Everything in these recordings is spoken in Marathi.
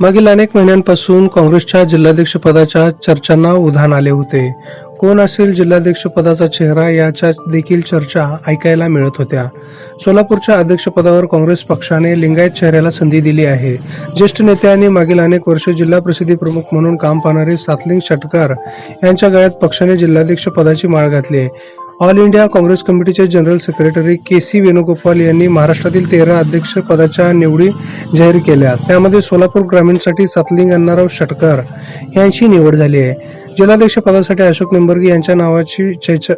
मागील अनेक महिन्यांपासून काँग्रेसच्या जिल्हाध्यक्षपदाच्या चर्चांना उधाण आले होते. कोण असेल जिल्हाध्यक्षपदाचा चेहरा याच्या देखील चर्चा ऐकायला मिळत होत्या. सोलापूरच्या अध्यक्षपदावर काँग्रेस पक्षाने लिंगायत चेहऱ्याला संधी दिली आहे. ज्येष्ठ नेते आणि मागील अनेक वर्ष जिल्हा प्रसिद्धी प्रमुख म्हणून काम पाहणारे सातलिंग षटकार यांच्या गळ्यात पक्षाने जिल्हाध्यक्ष पदाची माळ घातली आहे. ऑल इंडिया काँग्रेस कमिटीचे general secretary K C Venugopal यांनी महाराष्ट्रातील तेरा अध्यक्ष पदाच्या निवडी जाहीर केल्या. त्यामध्ये सोलापूर ग्रामीणसाठी सातलिंग अण्णाराव षटकर यांची निवड झाली आहे. जिल्हाध्यक्ष पदासाठी अशोक निंबर्गी यांच्या नावाची चर्चा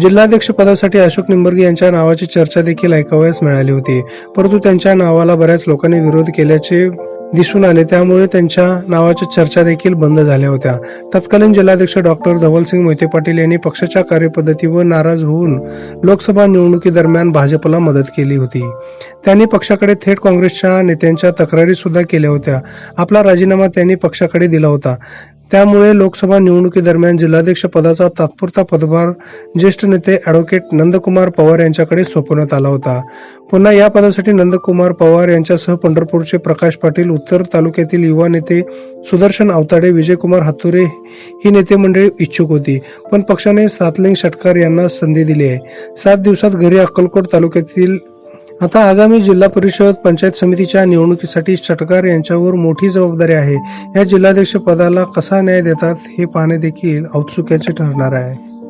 जिल्हाध्यक्ष पदासाठी अशोक निंबर्गी यांच्या नावाची चर्चा देखील ऐकावयास मिळाली होती. परंतु त्यांच्या नावाला बऱ्याच लोकांनी विरोध केल्याचे दिसून आले. त्यामुळे त्यांच्या नावाच्या चर्चा देखील बंद झाल्या होत्या. तत्कालीन जिल्हाध्यक्ष डॉक्टर धवलसिंग मोहिते पाटील यांनी पक्षाच्या कार्यपद्धतीवर नाराज होऊन लोकसभा निवडणुकीदरम्यान भाजपला मदत केली होती. त्यांनी पक्षाकडे थेट काँग्रेसच्या नेत्यांच्या तक्रारी सुद्धा केल्या होत्या. आपला राजीनामा त्यांनी पक्षाकडे दिला होता. त्यामुळे लोकसभा निवडणुकीदरम्यान जिल्हाध्यक्ष पदाचा तात्पुरता पदभार ज्येष्ठ नेते ॲडव्होकेट नंदकुमार पवार यांच्याकडे सोपवण्यात आला होता. पुन्हा या पदासाठी नंदकुमार पवार यांच्यासह पंढरपूरचे प्रकाश पाटील उत्तर तालुक्यातील युवा नेते सुदर्शन अवताडे विजयकुमार हातुरे ही नेते मंडळी इच्छुक होती. पण पक्षाने सातलिंग षटकार यांना संधी दिली आहे. सात दिवसात घरी अक्कलकोट तालुक्यातील आता आगामी जिल्हा परिषद पंचायत समितीच्या निवडणुकीसाठी षटकार यांच्यावर मोठी जबाबदारी आहे. या जिल्हाध्यक्ष पदाला कसा न्याय देतात हे पाहणे देखील औत्सुक्याचे ठरणार आहे.